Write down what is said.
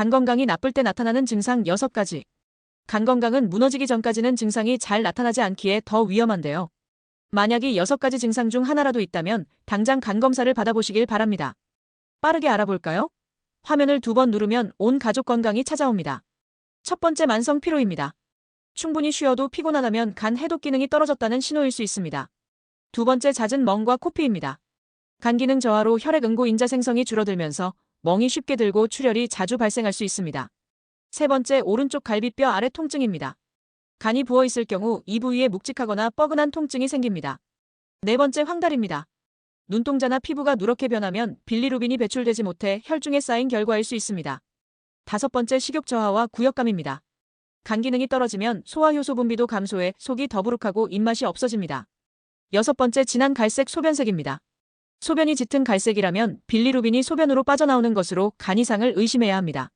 간 건강이 나쁠 때 나타나는 증상 6가지. 간 건강은 무너지기 전까지는 증상이 잘 나타나지 않기에 더 위험한데요. 만약 이 6가지 증상 중 하나라도 있다면 당장 간 검사를 받아보시길 바랍니다. 빠르게 알아볼까요? 화면을 두 번 누르면 온 가족 건강이 찾아옵니다. 첫 번째 만성 피로입니다. 충분히 쉬어도 피곤하다면 간 해독 기능이 떨어졌다는 신호일 수 있습니다. 두 번째 잦은 멍과 코피입니다. 간 기능 저하로 혈액 응고 인자 생성이 줄어들면서 멍이 쉽게 들고 출혈이 자주 발생할 수 있습니다. 세 번째 오른쪽 갈비뼈 아래 통증입니다. 간이 부어 있을 경우 이 부위에 묵직하거나 뻐근한 통증이 생깁니다. 네 번째 황달입니다. 눈동자나 피부가 누렇게 변하면 빌리루빈이 배출되지 못해 혈중에 쌓인 결과일 수 있습니다. 다섯 번째 식욕 저하와 구역감입니다. 간 기능이 떨어지면 소화효소 분비도 감소해 속이 더부룩하고 입맛이 없어집니다. 여섯 번째 진한 갈색 소변색입니다. 소변이 짙은 갈색이라면 빌리루빈이 소변으로 빠져나오는 것으로 간 이상을 의심해야 합니다.